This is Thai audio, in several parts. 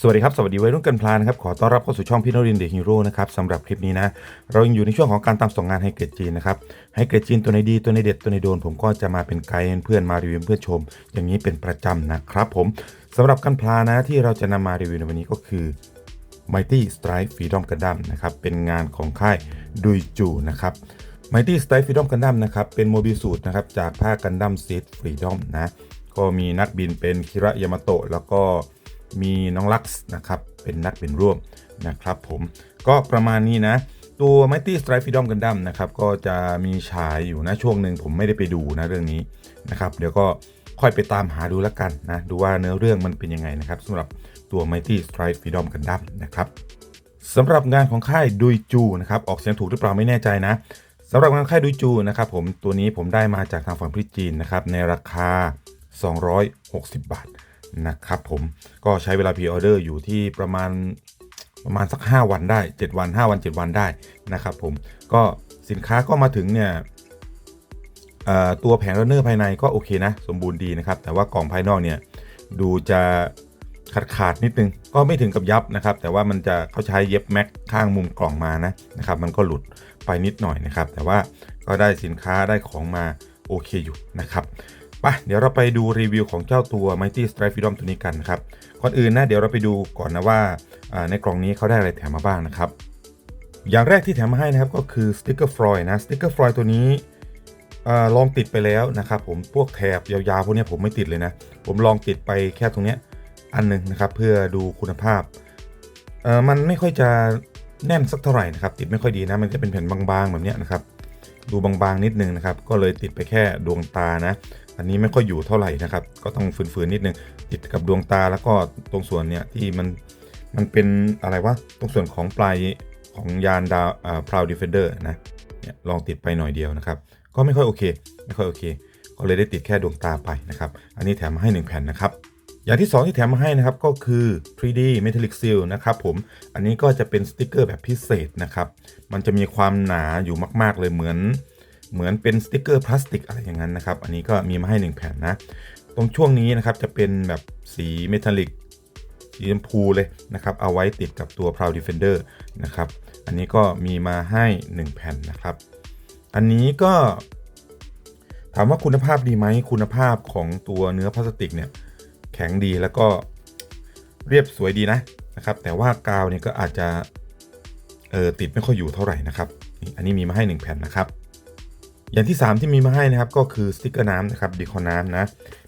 สวัสดีครับ สวัสดีวัยรุ่นกันพลานะครับ ขอต้อนรับเข้าสู่ช่องพี่นรินเดอะฮีโร่นะครับสำหรับคลิปนี้นะ เรายังอยู่ในช่วงของการตามส่งงานให้เกรดจีนนะครับ ให้เกรดจีนตัวไหนดีตัวไหนเด็ดตัวไหนโดน ผมก็จะมาเป็นไกด์เพื่อนมารีวิวเพื่อนชม อย่างนี้เป็นประจำนะครับผมสำหรับกันพลานะที่เราจะนำมารีวิวในวันนี้ก็คือ Mighty Strike Freedom Gundam นะครับเป็นงานของค่ายดุยจูนะครับ Mighty Strike Freedom Gundam นะครับเป็นโมบิลสูตรนะครับจากภาค Gundam Seed Freedom นะก็มีนักบินเป็นคิระยามาโตะแล้วก็ มีน้องลักซ์นะครับเป็นนักบินร่วมนะครับผมก็ประมาณนี้นะ ตัว Mighty Strike Freedom Gundam นะครับก็จะมีฉายอยู่นะช่วงหนึ่งผมไม่ได้ไปดูนะเรื่องนี้นะครับเดี๋ยวก็ค่อยไปตามหาดูแล้วกันนะดูว่าเนื้อเรื่องมันเป็นยังไงนะครับสำหรับตัว Mighty Strike Freedom Gundam นะครับสำหรับงานของค่ายดุยจูนะครับออกเสียงถูกหรือเปล่าไม่แน่ใจนะสำหรับงานค่ายดุยจูนะครับผมตัวนี้ผมได้มาจากทางฝั่งพิจีนนะครับในราคา 260 บาท นะครับผมก็ใช้เวลาพรีออเดอร์อยู่ที่ประมาณประมาณสัก 5 วันได้ 7 วัน 5 วัน 7 วันได้นะครับผมก็สินค้าก็มาถึงเนี่ยตัวแผงรันเนอร์ภายในก็โอเคนะ สมบูรณ์ดีนะครับ แต่ว่ากล่องภายนอกเนี่ยดูจะขาดขาดนิดนึง ก็ไม่ถึงกับยับนะครับ แต่ว่ามันจะเขาใช้เย็บแม็กข้างมุมกล่องมานะนะครับ มันก็หลุดไปนิดหน่อยนะครับ แต่ว่าก็ได้สินค้าได้ของมาโอเคอยู่นะครับ ไปเดี๋ยวเราไปดูรีวิวของเจ้าตัว Mighty Strike Freedom ตัวนี้กันนะครับ ก่อนอื่นนะเดี๋ยวเราไปดูก่อนนะว่าในกล่องนี้เขาได้อะไรแถมมาบ้างนะครับ อย่างแรกที่แถมมาให้นะครับก็คือสติกเกอร์ฟลอยนะสติกเกอร์ฟลอยตัวนี้ลองติดไปแล้วนะครับผมพวกแถบยาวๆพวกนี้ผมไม่ติดเลยนะ ผมลองติดไปแค่ตรงนี้อันหนึงนะครับเพื่อดูคุณภาพมันไม่ค่อยจะแน่นสักเท่าไหร่นะครับติดไม่ค่อยดีนะมันจะเป็นแผ่นบางๆแบบนี้นะครับ ดูบางๆนิดนึงนะครับ ก็เลยติดไปแค่ดวงตานะ อันนี้ไม่ค่อยอยู่เท่าไหร่นะครับ ก็ต้องฝืนๆนิดนึง ติดกับดวงตาแล้วก็ตรงส่วนเนี้ยที่มันมันเป็นอะไรวะตรงส่วนของปลายของยานดาวอ่าพราวดิเฟนเดอร์นะเนี่ยลองติดไปหน่อยเดียวนะครับ ก็ไม่ค่อยโอเค ไม่ค่อยโอเค ก็เลยได้ติดแค่ดวงตาไปนะครับ อันนี้แถมมาให้ 1 แผ่นนะครับ อย่างที่ 2 ที่แถมมาให้นะครับก็คือ 3D Metallic Seal นะครับผม อันนี้ก็จะเป็นสติกเกอร์แบบพิเศษนะครับ มันจะมีความหนาอยู่มาก ๆ เลยเหมือน เหมือนเป็นสติกเกอร์พลาสติกอะไรอย่างนั้นนะครับ อันนี้ก็มีมาให้ 1 แผ่นนะ ตรงช่วงนี้นะครับจะเป็นแบบสีเมทัลลิกสีชมพูเลยนะครับ เอาไว้ติดกับตัว Proud Defender นะครับ อันนี้ก็มีมาให้ 1 แผ่นนะครับ อันนี้ก็ถามว่าคุณภาพดีไหมคุณภาพของตัวเนื้อพลาสติกเนี่ย แข็งดีแล้วก็เรียบสวยดีนะนะครับ แต่ว่ากาวเนี่ยก็อาจจะเออติดไม่ค่อยอยู่เท่าไหร่นะครับนี่อันนี้มีมาให้ 1 แผ่นนะครับ อย่างที่ 3 ที่มีมาให้นะครับก็คือสติกเกอร์น้ำนะครับดีคอน้ำนะ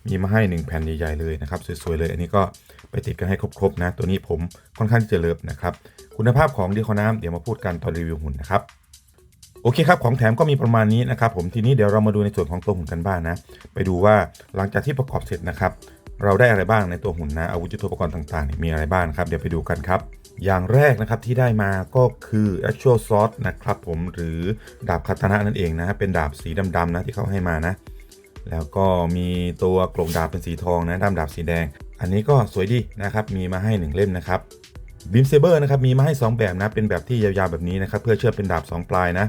มีมาให้ 1 แผ่นใหญ่ๆเลยนะครับสวยๆเลยอันนี้ก็ไปติดกันให้ครบๆนะ ตัวนี้ผมค่อนข้างจะเลิฟนะครับคุณภาพของดีคอน้ำเดี๋ยวมาพูดกันตอนรีวิวหุ่นนะครับโอเคครับ ของแถมก็มีประมาณนี้นะครับผมทีนี้เดี๋ยวเรามาดูในส่วนของตัวหุ่นกันบ้างนะ ไปดูว่าหลังจากที่ประกอบเสร็จนะครับ เราได้อะไรบ้างในตัวหุ่นนะอาวุธยุทโธปกรณ์ต่างๆ มีอะไรบ้างครับ เดี๋ยวไปดูกันครับ อย่างแรกนะครับที่ได้มาก็คือ actual sword นะครับผมหรือดาบคาตานะนั่นเองนะเป็นดาบสีดำๆนะที่เขาให้มานะ แล้วก็มีตัวกลงดาบเป็นสีทองนะด้ามดาบสีแดง อันนี้ก็สวยดีนะครับมีมาให้ 1 เล่มนะครับบิมเซเบอร์นะครับมีมาให้ 2 แบบนะเป็นแบบที่ยาวๆแบบนี้นะครับเพื่อเชื่อมเป็นดาบ 2 ปลายนะ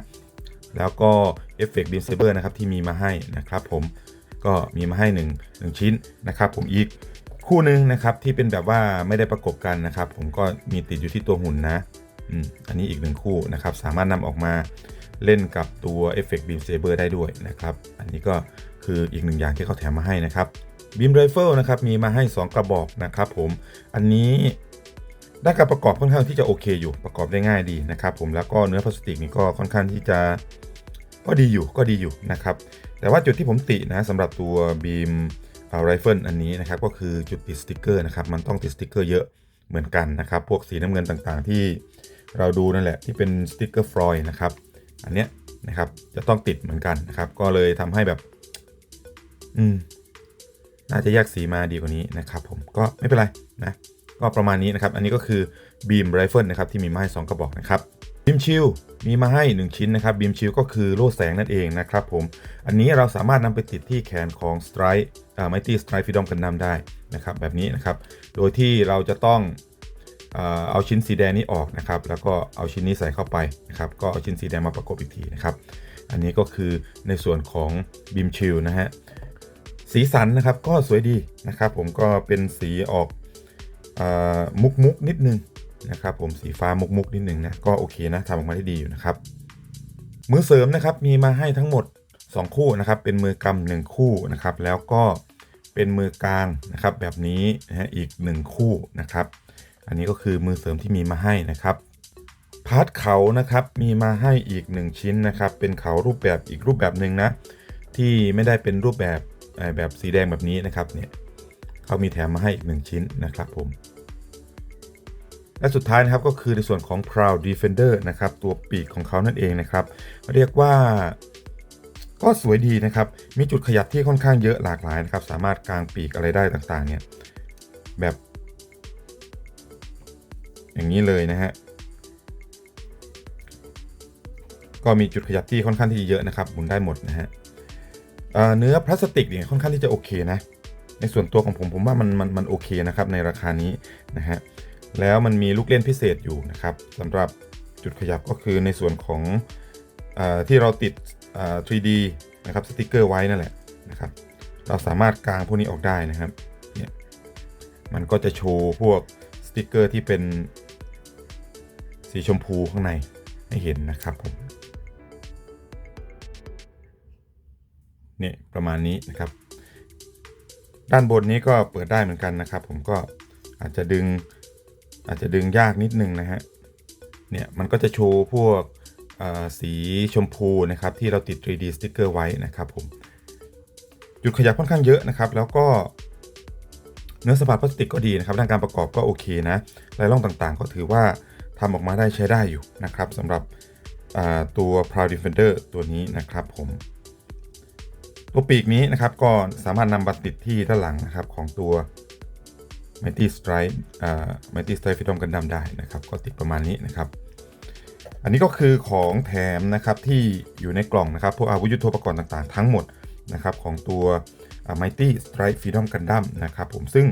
แล้วก็เอฟเฟกต์บิมเซเบอร์นะครับที่มีมาให้นะครับผม ก็มีมาให้1 1ชิ้นนะครับผมอีกคู่หนึ่งนะครับที่เป็นแบบว่าไม่ได้ประกบกันนะครับ ผมก็มีติดอยู่ที่ตัวหุ่นนะอันนี้อีกหนึ่งคู่นะครับสามารถนำออกมาเล่นกับตัว Effect Beam Saber ได้ด้วยนะครับ อันนี้ก็คืออีกหนึ่งอย่างที่เขาแถมมาให้นะครับ Beam Rifle นะครับมีมาให้ 2 กระบอกนะครับผมอันนี้ด้านการประกอบค่อนข้างที่จะโอเคอยู่ประกอบได้ง่ายดีนะครับ ผมแล้วก็เนื้อพลาสติกนี่ก็ค่อนข้างที่จะก็ดีอยู่ก็ดีอยู่นะครับ แต่ว่าจุดที่ผมตินะสำหรับตัว Beam ไรเฟิลอันนี้นะครับก็คือจุดติดสติกเกอร์นะครับมันต้องติดสติกเกอร์เยอะเหมือนกันนะครับ พวกสีน้ำเงินต่างๆ ที่เราดูนั่นแหละที่เป็นสติกเกอร์ฟลอยนะครับอันเนี้ยนะครับจะต้องติดเหมือนกันนะครับ ก็เลยทำให้แบบ อืมน่าจะแยกสีมาดีกว่านี้นะครับผมก็ไม่เป็นไรนะ ก็ประมาณนี้นะครับ อันนี้ก็คือบีมไรเฟิลนะครับที่มีมาให้2กระบอกนะครับ มชิลมีมาให้ 1 ชิ้นนะครับบีมชิลก็คือโล่แสงนั่นเองนะครับผม อันนี้เราสามารถนำไปติดที่แขนของ Strike อ่า Mighty Strike Freedom กันนำได้นะครับแบบนี้นะครับ โดยที่เราจะต้องเอาชิ้นสีแดงนี้ออกนะครับ แล้วก็เอาชิ้นนี้ใส่เข้าไปนะครับ ก็เอาชิ้นสีแดงมาประกบอีกทีนะครับ อันนี้ก็คือในส่วนของบีมชิลนะฮะ สีสันนะครับก็สวยดีนะครับ ผมก็เป็นสีออกอมุกมุกๆนิดนึง นะครับผมสีฟ้ามุกมุกๆนิดหนึ่งนะก็โอเคนะทำออกมาได้ดีอยู่นะครับมือเสริมนะครับมีมาให้ทั้งหมด 2 คู่นะครับเป็นมือกำหนึ่งคู่นะครับแล้วก็เป็นมือกลางนะครับแบบนี้นะฮะอีก 1 คู่นะครับ อันนี้ก็คือมือเสริมที่มีมาให้นะครับพาร์ทเขานะครับมีมาให้อีก 1 ชิ้นนะครับเป็นเขารูปแบบอีกรูปแบบหนึ่งนะที่ไม่ได้เป็นรูปแบบแบบสีแดงแบบนี้นะครับเนี่ยเขามีแถมมาให้อีก 1 ชิ้นนะครับผม และสุดท้ายนะครับก็คือในส่วนของ Proud Defender นะครับตัวปีกของเขานั่นเองนะครับ เรียกว่าก็สวยดีนะครับ มีจุดขยับที่ค่อนข้างเยอะหลากหลายนะครับ สามารถกางปีกอะไรได้ต่างๆ เนี่ย แบบ อย่างนี้เลยนะฮะ ก็มีจุดขยับที่ค่อนข้างที่จะเยอะนะครับ หมุนได้หมดนะฮะเเนื้อพลาสติกเนี่ยค่อนข้างที่จะโอเคนะ ในส่วนตัวของผมผมว่ามันมันมันโอเคนะครับในราคานี้นะฮะ แล้วมันมีลูกเล่นพิเศษอยู่นะครับสำหรับจุดขยับก็คือในส่วนของอที่เราติด 3D นะครับสติกเกอร์ไว้นั่นแหละนะครับ เราสามารถกางพวกนี้ออกได้นะครับเนี่ยมันก็จะโชว์พวกสติกเกอร์ที่เป็นสีชมพูข้างในให้เห็นนะครับผมเนี่ยประมาณนี้นะครับ ด้านบนนี้ก็เปิดได้เหมือนกันนะครับ ผมก็อาจจะดึง อาจจะดึงยากนิดนึงนะฮะ เนี่ยมันก็จะโชว์พวกสีชมพูนะครับที่เราติด 3D สติ๊กเกอร์ไว้นะครับผม จุดขยับค่อนข้างเยอะนะครับ แล้วก็เนื้อสัมผัสพลาสติกก็ดีนะครับด้านการประกอบก็โอเคนะลายล่องต่างๆ ก็ถือว่าทำออกมาได้ใช้ได้อยู่นะครับสำหรับตัว Proud Defender ตัวนี้นะครับผม ตัวปีกนี้นะครับก็สามารถนำมาติดที่ด้านหลังนะครับของตัว Mighty Strike อ่า Mighty Strike Freedom Gundam ได้นะครับ ก็ติดประมาณนี้นะครับ อันนี้ก็คือของแถมนะครับที่อยู่ในกล่องนะครับ พวกอาวุธยุทโธปกรณ์ต่างๆ ทั้งหมดนะครับของตัวอ่า Mighty Strike Freedom Gundam นะครับผมซึ่ง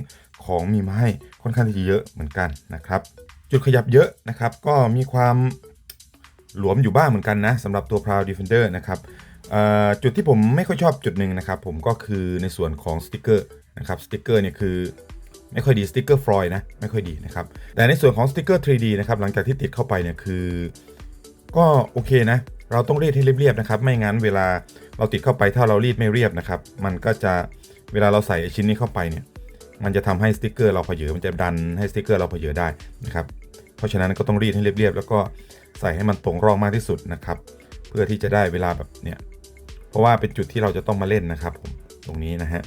ของมีมาให้ค่อนข้างที่จะเยอะเหมือนกันนะครับ จุดขยับเยอะนะครับ ก็มีความหลวมอยู่บ้างเหมือนกันนะสำหรับตัว Proud Defender นะครับอ่อจุดที่ผมไม่ค่อยชอบจุดหนึ่งนะครับ ผมก็คือในส่วนของสติกเกอร์นะครับสติกเกอร์เนี่ยคือ ไม่ค่อยดีสติกเกอร์ฟลอยนะไม่ค่อยดีนะครับแต่ในส่วนของสติกเกอร์ 3D นะครับหลังจากที่ติดเข้าไปเนี่ยคือ ก็โอเคนะ เราต้องรีดให้เรียบๆนะครับไม่งั้นเวลาเราติดเข้าไปถ้าเรารีดไม่เรียบนะครับมันก็จะเวลาเราใส่ชิ้นนี้เข้าไปเนี่ยมันจะทำให้สติกเกอร์เราเผยมันจะดันให้สติกเกอร์เราเผยได้นะครับเพราะฉะนั้นก็ต้องรีดให้เรียบๆแล้วก็ใส่ให้มันตรงร่องมากที่สุดนะครับเพื่อที่จะได้เวลาแบบเนี่ยเพราะว่าเป็นจุดที่เราจะต้องมาเล่นนะครับผมตรงนี้นะฮะ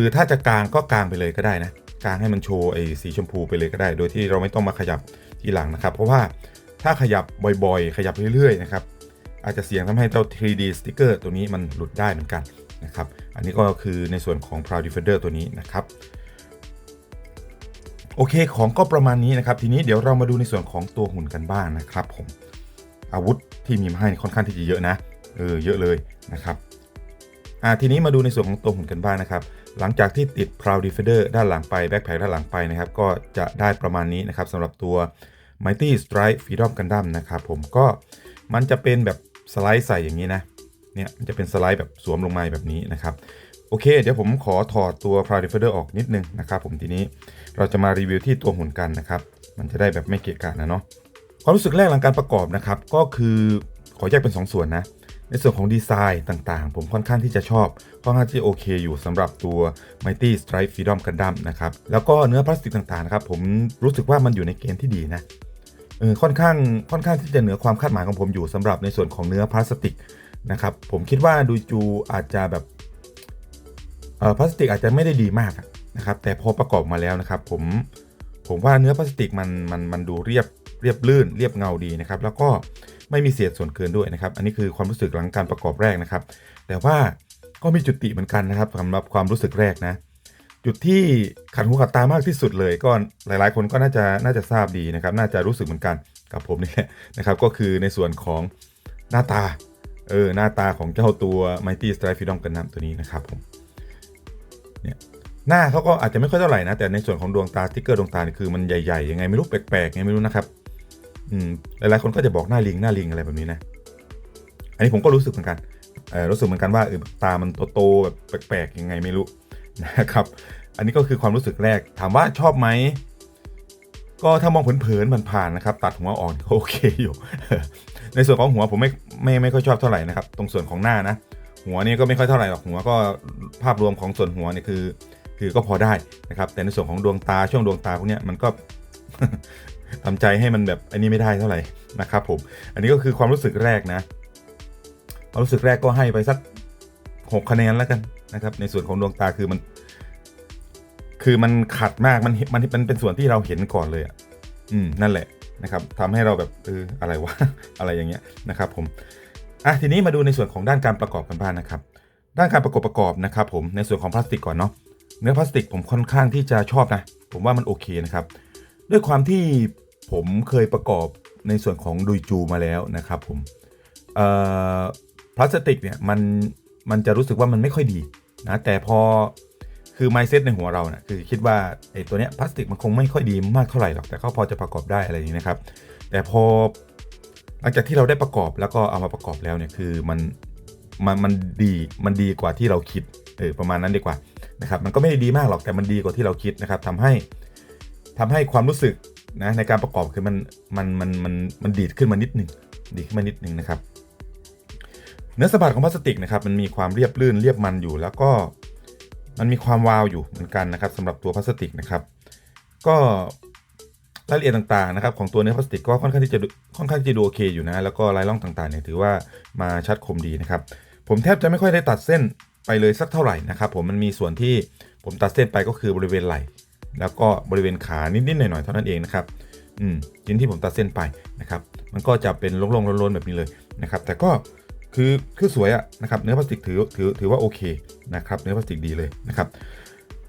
คือถ้าจะกลางก็กลางไปเลยก็ได้นะกลางให้มันโชว์ไอ้สีชมพูไปเลยก็ได้ โดยที่เราไม่ต้องมาขยับทีหลังนะครับ เพราะว่าถ้าขยับบ่อยๆ ขยับเรื่อยๆนะครับอาจจะเสี่ยงทำให้เจ้า 3D สติกเกอร์ตัวนี้มันหลุดได้เหมือนกันนะครับ อันนี้ก็คือในส่วนของ Proud Defender ตัวนี้นะครับ โอเคของก็ประมาณนี้นะครับ ทีนี้เดี๋ยวเรามาดูในส่วนของตัวหุ่นกันบ้างนะครับ ผมอาวุธที่มีมาให้ค่อนข้างที่จะเยอะนะเออเยอะเลยนะครับอ่าทีนี้มาดูในส่วนของตัวหุ่นกันบ้างนะครับ หลังจากที่ติด Proud Defender ด้านหลังไปแบ็คแพคด้านหลังไปนะครับ ก็จะได้ประมาณนี้นะครับสำหรับตัว Mighty Strike Freedom Gundam นะครับผมก็มันจะเป็นแบบสไลด์ใส่อย่างนี้นะเนี่ยมันจะเป็นสไลด์แบบสวมลงมาแบบนี้นะครับ โอเค เดี๋ยวผมขอถอดตัว Proud Defender ออกนิดนึงนะครับผมทีนี้เราจะมารีวิวที่ตัวหุ่นกันนะครับ มันจะได้แบบไม่เกะกะนะเนาะความรู้สึกแรกหลังการประกอบนะครับก็คือขอแยกเป็น 2ส่วนนะ ในส่วนของดีไซน์ต่างๆ ผมค่อนข้างที่จะชอบค่อนข้างที่โอเคอยู่สำหรับตัว Mighty Strike Freedom Gundam นะครับ แล้วก็เนื้อพลาสติกต่างๆนะครับผมรู้สึกว่ามันอยู่ในเกณฑ์ที่ดีนะเออค่อนข้างค่อนข้างที่จะเหนือความคาดหมายของผมอยู่สำหรับในส่วนของเนื้อพลาสติกนะครับผมคิดว่าดูจูอาจจะแบบเอ่อพลาสติกอาจจะไม่ได้ดีมากนะครับแต่พอประกอบมาแล้วนะครับผมผมว่าเนื้อพลาสติกมันมันมันดูเรียบเรียบลื่นเรียบเงาดีนะครับแล้วก็ ไม่มีเศษส่วนเกินด้วยนะครับ อันนี้คือความรู้สึกหลังการประกอบแรกนะครับ แต่ว่าก็มีจุดติเหมือนกันนะครับสำหรับความรู้สึกแรกนะ จุดที่ขัดหูขัดตามากที่สุดเลยก็หลายๆ คนก็น่าจะน่าจะทราบดีนะครับ น่าจะรู้สึกเหมือนกันกับผมนี่แหละนะครับ ก็คือในส่วนของหน้าตาเออหน้าตาของเจ้าตัว Mighty Strike Freedom Gundam ตัวนี้นะครับผมเนี่ยหน้าเขาก็อาจจะไม่ค่อยเท่าไหร่นะ แต่ในส่วนของดวงตาสติ๊กเกอร์ดวงตานี่คือมันใหญ่ๆยังไงไม่รู้แปลกๆยังไงไม่รู้นะครับ อืมหลายๆคนก็จะบอกหน้าลิงหน้าลิงอะไรแบบนี้นะ อันนี้ผมก็รู้สึกเหมือนกันเออรู้สึกเหมือนกันว่าเออตามันโตๆแบบแปลกๆยังไงไม่รู้นะครับ อันนี้ก็คือความรู้สึกแรก ถามว่าชอบไหมก็ถ้ามองเผินๆมันผ่านๆนะครับ ตัดหัวออกก็โอเคอยู่ ในส่วนของหัวผมไม่ไม่ไม่ค่อยชอบเท่าไหร่นะครับ ตรงส่วนของหน้านะ หัวนี่ก็ไม่ค่อยเท่าไหร่หรอกหัวก็ภาพรวมของส่วนหัวเนี่ยคือ คือก็พอได้นะครับ แต่ในส่วนของดวงตาช่วงดวงตาพวกนี้มันก็ ทำใจให้มันแบบอันนี้ไม่ได้เท่าไหร่นะครับผม อันนี้ก็คือความรู้สึกแรกนะความรู้สึกแรกก็ให้ไปสักหกคะแนนแล้วกันนะครับ ในส่วนของดวงตาคือมัน คือมันขัดมากมันมันมันเป็นส่วนที่เราเห็นก่อนเลยอะอืมนั่นแหละนะครับทำให้เราแบบเอออะไรวะอะไรอย่างเงี้ยนะครับ ผมอะทีนี้มาดูในส่วนของด้านการประกอบกันบ้างนะครับ ด้านการประกอบประกอบนะครับ ผมในส่วนของพลาสติกก่อนเนาะเนื้อพลาสติกผมค่อนข้างที่จะชอบนะ ผมว่ามันโอเคนะครับ ด้วยความที่ผมเคยประกอบในส่วนของดุยจูมาแล้วนะครับผมพลาสติกเนี่ยมันมันจะรู้สึกว่ามันไม่ค่อยดีนะแต่พอคือไมเซ็ตในหัวเราเนี่ยคือคิดว่าไอ้ตัวเนี้ยพลาสติกมันคงไม่ค่อยดีมากเท่าไหร่หรอกแต่ก็พอจะประกอบได้อะไรอย่างนี้นะครับ แต่พอหลังจากที่เราได้ประกอบแล้วก็เอามาประกอบแล้วเนี่ยคือมันมันมันดีมันดีกว่าที่เราคิดเออประมาณนั้นดีกว่านะครับมันก็ไม่ได้ดีมากหรอกแต่มันดีกว่าที่เราคิดนะครับทำให้ ทำให้ความรู้สึกนะในการประกอบคือมันมันมันมันมันดีดขึ้นมานิดหนึ่งดีขึ้นมานิดหนึ่งนะครับ เนื้อสัมผัสของพลาสติกนะครับมันมีความเรียบลื่นเรียบมันอยู่ แล้วก็มันมีความวาวอยู่เหมือนกันนะครับสำหรับตัวพลาสติกนะครับ ก็รายละเอียดต่างๆนะครับของตัวเนื้อพลาสติกก็ค่อนข้างที่จะค่อนข้างที่จะดูโอเคอยู่นะ แล้วก็ลายล่องต่างๆเนี่ยถือว่ามาชัดคมดีนะครับ ผมแทบจะไม่ค่อยได้ตัดเส้นไปเลยสักเท่าไหร่นะครับ ผมมันมีส่วนที่ผมตัดเส้นไปก็คือบริเวณไหล่ แล้วก็บริเวณขานิดๆหน่อยๆเท่านั้นเองนะครับอืมชิ้นที่ผมตัดเส้นไปนะครับ มันก็จะเป็นโล่งๆล้นๆแบบนี้เลยนะครับ แต่ก็คือคือสวยอะนะครับเนื้อพลาสติกถือถือถือว่าโอเคนะครับเนื้อพลาสติกดีเลยนะครับ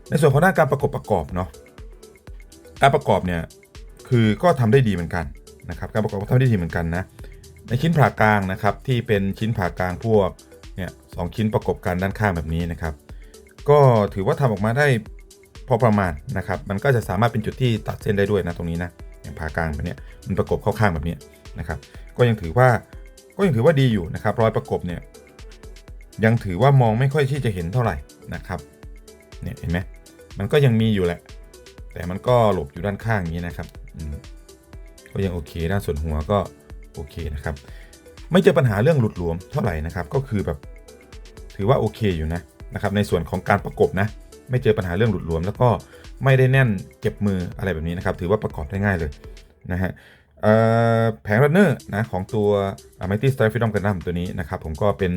ในส่วนของด้านการประกอบประกอบเนาะการประกอบเนี่ยคือก็ทำได้ดีเหมือนกันนะครับ การประกอบก็ทำได้ดีเหมือนกันนะในชิ้นผ่ากลางนะครับที่เป็นชิ้นผ่ากลางพวกเนี่ยสองชิ้นประกบกันด้านข้างแบบนี้นะครับ ก็ถือว่าทำออกมาได้ พอประมาณนะครับ มันก็จะสามารถเป็นจุดที่ตัดเส้นได้ด้วยนะตรงนี้นะอย่างผ่ากลางแบบนี้มันประกบเข้าข้างแบบนี้นะครับ ก็ยังถือว่าก็ยังถือว่าดีอยู่นะครับรอยประกบเนี่ยยังถือว่ามองไม่ค่อยที่จะเห็นเท่าไหร่นะครับเนี่ยเห็นไหมมันก็ยังมีอยู่แหละ แต่มันก็หลบอยู่ด้านข้างนี้นะครับก็ยังโอเค ด้านส่วนหัวก็โอเคนะครับ ไม่เจอปัญหาเรื่องหลุดหลวมเท่าไหร่นะครับ ก็คือแบบถือว่าโอเคอยู่นะนะครับ ในส่วนของการประกบนะ ไม่เจอปัญหาเรื่องหลุดหลวม แล้วก็ไม่ได้แน่นเก็บมืออะไรแบบนี้นะครับ ถือว่าประกอบได้ง่ายเลยนะฮะแผงรันเนอร์นะของตัว Mighty Strike Freedom Gundam ตัวนี้นะครับผมก็เป็น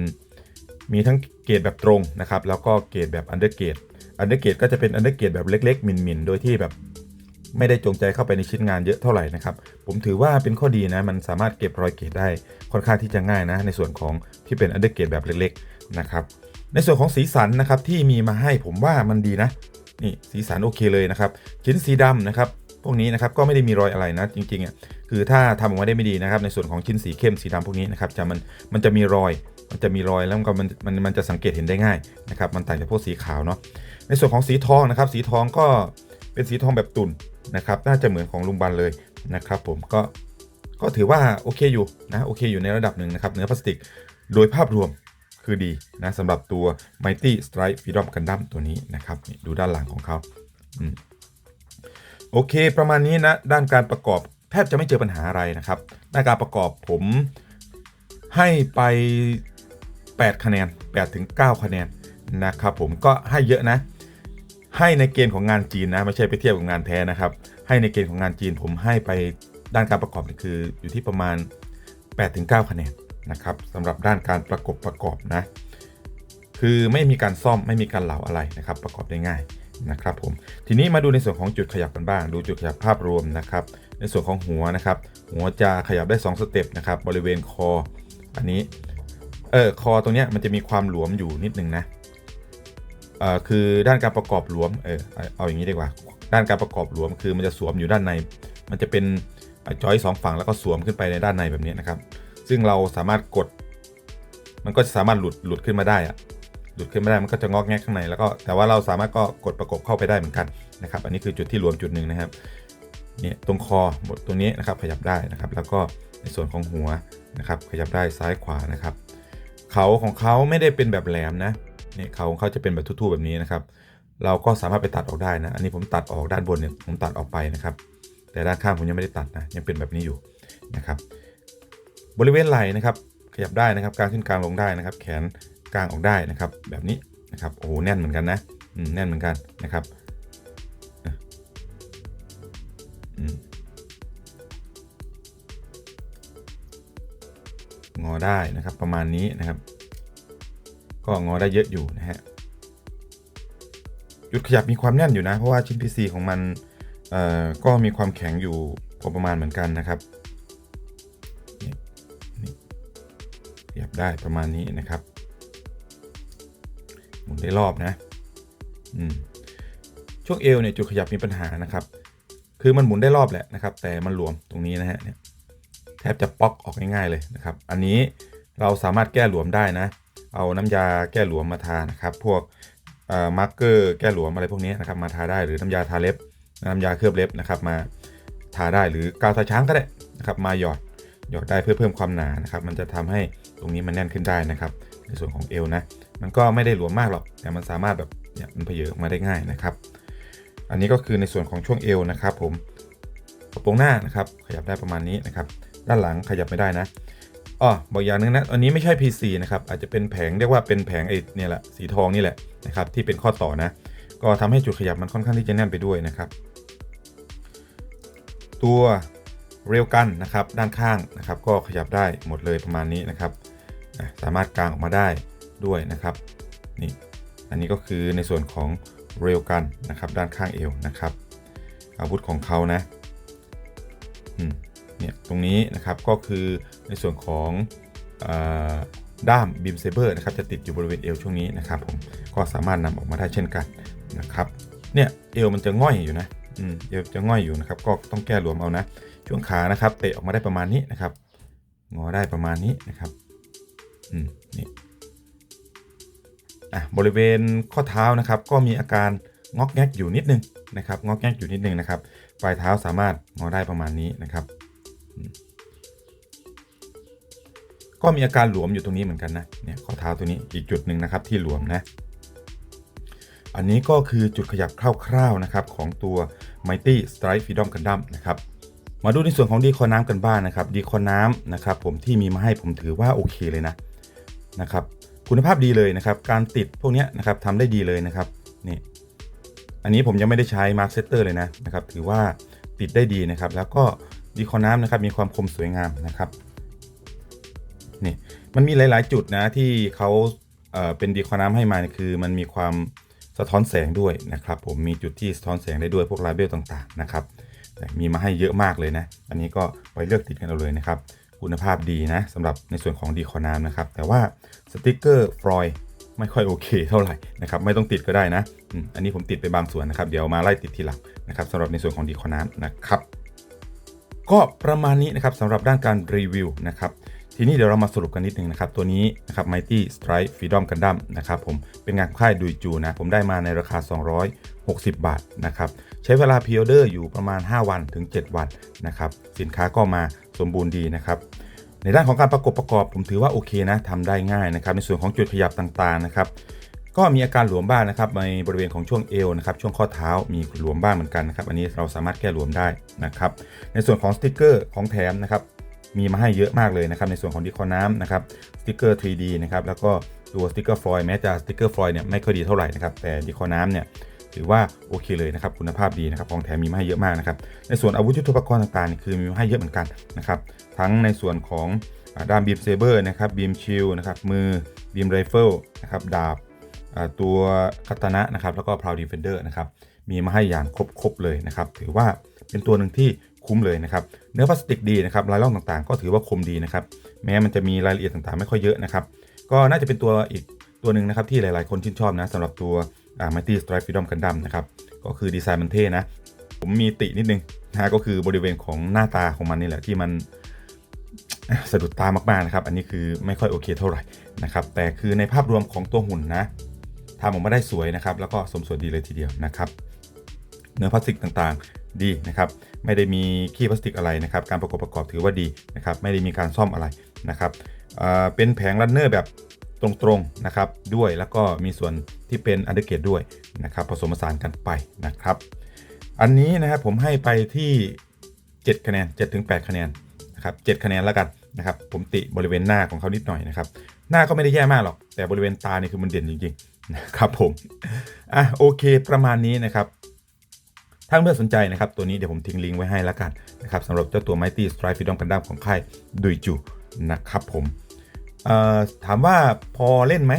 มีทั้งเกรดแบบตรงนะครับแล้วก็เกรดแบบอันเดอร์เกรดอันเดอร์เกรดก็จะเป็นอันเดอร์เกรดแบบเล็กๆมินๆโดยที่แบบไม่ได้จงใจเข้าไปในชิ้นงานเยอะเท่าไหร่นะครับ ผมถือว่าเป็นข้อดีนะ มันสามารถเก็บรอยเกรดได้ค่อนข้างที่จะง่ายนะ ในส่วนของที่เป็นอันเดอร์เกรดแบบเล็กๆนะครับ ในส่วนของสีสันนะครับที่มีมาให้ผมว่ามันดีนะ นี่สีสันโอเคเลยนะครับชิ้นสีดำนะครับพวกนี้นะครับก็ไม่ได้มีรอยอะไรนะจริงๆอะคือถ้าทำออกมาได้ไม่ดีนะครับ ในส่วนของชิ้นสีเข้มสีดำพวกนี้นะครับจะมันมันจะมีรอย มันจะมีรอยแล้วก็มันมันมันจะสังเกตเห็นได้ง่ายนะครับมันต่างจากพวกสีขาวเนาะในส่วนของสีทองนะครับ สีทองก็เป็นสีทองแบบตุ่นนะครับ น่าจะเหมือนของลุงบันเลยนะครับ ผมก็ก็ถือว่าโอเคอยู่นะโอเคอยู่ในระดับหนึ่งนะครับเนื้อพลาสติกโดยภาพรวม คือดีนะสำหรับตัว Mighty Strike Freedom Gundam ตัวนี้นะครับนี่ดูด้านหลังของเขาอโอเค ประมาณนี้นะด้านการประกอบแทบจะไม่เจอปัญหาอะไรนะครับด้านการประกอบผมให้ไป 8 คะแนน8ถึง9คะแนนนะครับผมก็ให้เยอะนะ ให้ในเกณฑ์ของงานจีนนะไม่ใช่ไปเทียบกับงานแท้นะครับ ให้ในเกณฑ์ของงานจีนผมให้ไปด้านการประกอบนี่คืออยู่ที่ประมาณ8-9คะแนน นะครับสำหรับด้านการประกบประกอบนะคือไม่มีการซ่อมไม่มีการเหลาอะไรนะครับ ประกอบได้ง่ายนะครับผมทีนี้มาดูในส่วนของจุดขยับกันบ้าง ดูจุดขยับภาพรวมนะครับ ในส่วนของหัวนะครับ หัวจะขยับได้ 2 สเต็ปนะครับ บริเวณคอ อันนี้เออคอตรงเนี้ยมันจะมีความหลวมอยู่นิดนึงนะเออคือด้านการประกอบหลวมเออเอาอย่างนี้ดีกว่า ด้านการประกอบหลวมคือมันจะสวมอยู่ด้านใน มันจะเป็นจอยสองฝั่งแล้วก็สวมขึ้นไปในด้านในแบบนี้นะครับ ซึ่งเราสามารถกด มันก็จะสามารถหลุดหลุดขึ้นมาได้อะหลุดขึ้นมาได้มันก็จะงอกแงกข้างในแล้วก็แต่ว่าเราสามารถก็กดประกบเข้าไปได้เหมือนกันนะครับ อันนี้คือจุดที่รวมจุดหนึ่งนะครับเนี่ยตรงคอหมดตรงนี้นะครับขยับได้นะครับ แล้วก็ในส่วนของหัวนะครับ ขยับได้ซ้ายขวานะครับเขาของเขาไม่ได้เป็นแบบแหลมนะเนี่ยเขาของเขาจะเป็นแบบทู่ๆแบบนี้นะครับ เราก็สามารถไปตัดออกได้นะ อันนี้ผมตัดออกด้านบนเนี่ยผมตัดออกไปนะครับ แต่ด้านข้างผมยังไม่ได้ตัดนะยังเป็นแบบนี้อยู่นะครับ บริเวณไหล่นะครับ ขยับได้นะครับกางขึ้นกลางลงได้นะครับ แขนกางออกได้นะครับ แบบนี้นะครับโอ้โหแน่นเหมือนกันนะแน่นเหมือนกันนะครับงอได้นะครับประมาณนี้นะครับ ก็งอได้เยอะอยู่นะฮะจุดขยับมีความแน่นอยู่นะ เพราะว่าชิ้น PC ของมันเออก็มีความแข็งอยู่พอประมาณเหมือนกันนะครับ ได้ประมาณนี้นะครับ หมุนได้รอบนะอืมช่วงเอวเนี่ยจุดขยับมีปัญหานะครับ คือมันหมุนได้รอบแหละนะครับ แต่มันหลวมตรงนี้นะฮะเนี่ยแทบจะป๊อกออกง่ายๆเลยนะครับ อันนี้เราสามารถแก้หลวมได้นะ เอาน้ำยาแก้หลวมมาทานะครับ พวกมาร์กเกอร์แก้หลวมอะไรพวกนี้นะครับมาทาได้หรือน้ำยาทาเล็บ น้ำยาเคลือบเล็บนะครับ มาทาได้หรือกาวตาช้างก็ได้นะครับ มาหยอดหยอดได้เพื่อเพิ่มความหนานะครับ มันจะทำให้ ตรงนี้มันแน่นขึ้นได้นะครับ ในส่วนของเอวนะ มันก็ไม่ได้หลวมมากหรอก แต่มันสามารถแบบเนี่ยมันเพเยอออกมาได้ง่ายนะครับ อันนี้ก็คือในส่วนของช่วงเอวนะครับผมกระโปรงหน้านะครับ ขยับได้ประมาณนี้นะครับ ด้านหลังขยับไม่ได้นะอ๋อบอกอย่างหนึงนะ อันนี้ไม่ใช่ PC นะครับ อาจจะเป็นแผงเรียกว่าเป็นแผงไอ้เนี่ยแหละ สีทองนี่แหละนะครับ ที่เป็นข้อต่อนะ ก็ทำให้จุดขยับมันค่อนข้างที่จะแน่นไปด้วยนะครับ ตัวเรลกันนะครับ ด้านข้างนะครับ ก็ขยับได้หมดเลยประมาณนี้นะครับ สามารถกางออกมาได้ด้วยนะครับนี่อันนี้ก็คือในส่วนของเรลกันนะครับด้านข้างเอวนะครับ อาวุธของเขานะเนี่ยตรงนี้นะครับก็คือในส่วนของอด้ามบิมเซเบอร์นะครับจะติดอยู่บริเวณเอวช่วงนี้นะครับผมก็สามารถนำออกมาได้เช่นกันนะครับเนี่ยเอวมันจะง่อยอยู่นะเอวจะง่อยอยู่นะครับ ก็ต้องแก้หลวมเอานะ ช่วงขานะครับเตะออกมาได้ประมาณนี้นะครับงอได้ประมาณนี้นะครับ นี่อะบริเวณข้อเท้านะครับ ก็มีอาการงอกแงกอยู่นิดนึงนะครับงอกแงกอยู่นิดนึงนะครับปลายเท้าสามารถงอได้ประมาณนี้นะครับ ก็มีอาการหลวมอยู่ตรงนี้เหมือนกันนะเนี่ยข้อเท้าตัวนี้อีกจุดหนึ่งนะครับที่หลวมนะ อันนี้ก็คือจุดขยับคร่าวๆนะครับของตัว Mighty Strike Freedom Gundam นะครับมาดูในส่วนของดีคอน้ำกันบ้างนนะครับดีคอน้ำนะครับผมที่มีมาให้ผมถือว่าโอเคเลยนะ นะครับคุณภาพดีเลยนะครับ การติดพวกนี้นะครับทำได้ดีเลยนะครับนี่อันนี้ผมยังไม่ได้ใช้มาร์คเซตเตอร์เลยนะนะครับถือว่าติดได้ดีนะครับ แล้วก็ดีคอน้ำนะครับมีความคมสวยงามนะครับนี่มันมีหลาย ๆ จุดนะที่เขาเอ่อเป็นดีคอน้ำให้มาคือ มันมีความสะท้อนแสงด้วยนะครับ ผมมีจุดที่สะท้อนแสงได้ด้วยพวกลาเบลต่าง ๆ นะครับแต่มีมาให้เยอะมากเลยนะ อันนี้ก็ไปเลือกติดกันเอาเลยนะครับ คุณภาพดีนะสำหรับในส่วนของดีคอน้ำนะครับ แต่ว่าสติกเกอร์ฟรอยไม่ค่อยโอเคเท่าไหร่นะครับไม่ต้องติดก็ได้นะอันนี้ผมติดไปบางส่วนนะครับ เดี๋ยวมาไล่ติดทีหลังนะครับสำหรับในส่วนของดีคอน้ำนะครับก็ประมาณนี้นะครับสำหรับด้านการรีวิวนะครับ ทีนี้เดี๋ยวเรามาสรุปกันนิดนึงนะครับ ตัวนี้นะครับ Mighty Strike Freedom Gundam นะครับผมเป็นงานค่ายดุยจูนะ ผมได้มาในราคา 260 บาทนะครับ ใช้เวลาพิออเดอร์อยู่ประมาณ 5 วันถึง 7 วันนะครับ สินค้าก็มาสมบูรณ์ดีนะครับ ในด้านของการประกบประกอบผมถือว่าโอเคนะทำได้ง่ายนะครับ ในส่วนของจุดขยับต่างๆนะครับก็มีอาการหลวมบ้างนะครับในบริเวณของช่วงเอวนะครับช่วงข้อเท้ามีหลวมบ้างเหมือนกันนะครับ อันนี้เราสามารถแก้หลวมได้นะครับ ในส่วนของสติกเกอร์ของแถมนะครับ มีมาให้เยอะมากเลยนะครับในส่วนของดีคอน้ำนะครับสติกเกอร์ 3D นะครับแล้วก็ตัวสติกเกอร์ฟอยแม้จะสติกเกอร์ฟอยเนี่ยไม่ค่อยดีเท่าไหร่นะครับแต่ดีคอน้ำเนี่ยถือว่าโอเคเลยนะครับคุณภาพดีนะครับของแถมมีมาให้เยอะมากนะครับในส่วนอาวุธยุทโธปกรณ์ต่างๆคือมีมาให้เยอะเหมือนกันนะครับทั้งในส่วนของด้ามบีมเซเบอร์นะครับบีมชิลนะครับมือบีมไรเฟิลนะครับดาบตัวคัตนะนะครับแล้วก็พราวดีเฟนเดอร์นะครับมีมาให้อย่างครบๆเลยนะครับถือว่าเป็นตัวหนึ่งที่ คุ้มเลยนะครับเนื้อพลาสติกดีนะครับลายล่องต่างๆ ก็ถือว่าคมดีนะครับแม้มันจะมีรายละเอียดต่างๆ ไม่ค่อยเยอะนะครับก็น่าจะเป็นตัวอีกตัวหนึ่งนะครับที่หลายๆคนชื่นชอบนะสำหรับตัวอ่า Mighty Strike Freedom Gundam นะครับก็คือดีไซน์มันเท่นะ ผมมีตินิดนึงนะก็คือบริเวณของหน้าตาของมันนี่แหละที่มันสะดุดตามากๆนะครับ อันนี้คือไม่ค่อยโอเคเท่าไหร่นะครับ แต่คือในภาพรวมของตัวหุ่นนะทำออกมาได้สวยนะครับ แล้วก็สมส่วนดีเลยทีเดียวนะครับ เนื้อพลาสติกต่างๆ ดีนะครับ ไม่ได้มีขี้พลาสติกอะไรนะครับ การประกอบประกอบถือว่าดีนะครับ ไม่ได้มีการซ่อมอะไรนะครับเป็นแผงรันเนอร์แบบตรงๆนะครับด้วยแล้วก็มีส่วนที่เป็นอันเดอร์เกตด้วยนะครับผสมผสานกันไปนะครับ อันนี้นะครับผมให้ไปที่ 7 คะแนน7ถึง8คะแนนนะครับ7คะแนนแล้วกันนะครับผมติบริเวณหน้าของเขานิดหน่อยนะครับ หน้าก็ไม่ได้แย่มากหรอก แต่บริเวณตาเนี่ยคือมันเด่นจริงๆนะครับผมอะโอเคประมาณนี้นะครับ ถ้าเพื่อนสนใจนะครับ ตัวนี้เดี๋ยวผมทิ้งลิงก์ไว้ให้แล้วกันนะครับสำหรับเจ้าตัว Mighty Strike Freedom Gundam ของค่ายดุยจูนะครับผมถามว่าพอเล่นไหม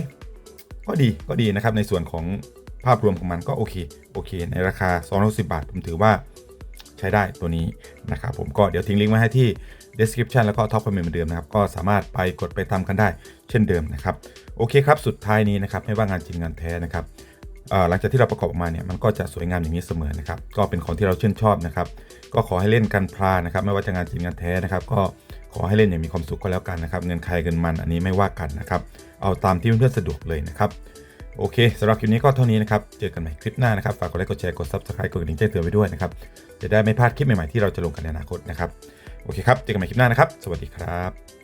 ก็ดีก็ดีนะครับในส่วนของภาพรวมของมันก็โอเคโอเค ในราคา260 บาท ผมถือว่าใช้ได้ตัวนี้นะครับผมก็เดี๋ยวทิ้งลิงก์ไว้ให้ที่ description แล้วก็ top comment เหมือนเดิมนะครับ ก็สามารถไปกดไปทำกันได้เช่นเดิมนะครับ โอเคครับ สุดท้ายนี้นะครับ ไม่ว่างานจริงงานแท้นะครับ หลังจากที่เราประกอบออกมาเนี่ยมันก็จะสวยงามอย่างนี้เสมอนะครับก็เป็นของที่เราชื่นชอบนะครับ ก็ขอให้เล่นกันพลานะครับ ไม่ว่าจะงานจริงงานแท้นะครับ ก็ขอให้เล่นอย่างมีความสุขก็แล้วกันนะครับ เงินใครเงินมันอันนี้ไม่ว่ากันนะครับ เอาตามที่เพื่อนๆสะดวกเลยนะครับโอเคสำหรับคลิปนี้ก็เท่านี้นะครับ เจอกันใหม่คลิปหน้านะครับ ฝากกดไลค์กดแชร์กด subscribe กดกระดิ่งแจ้งเตือนไว้ด้วยนะครับ จะได้ไม่พลาดคลิปใหม่ๆที่เราจะลงกันในอนาคตนะครับ โอเคครับ เจอกันใหม่คลิปหน้านะครับ สวัสดีครับ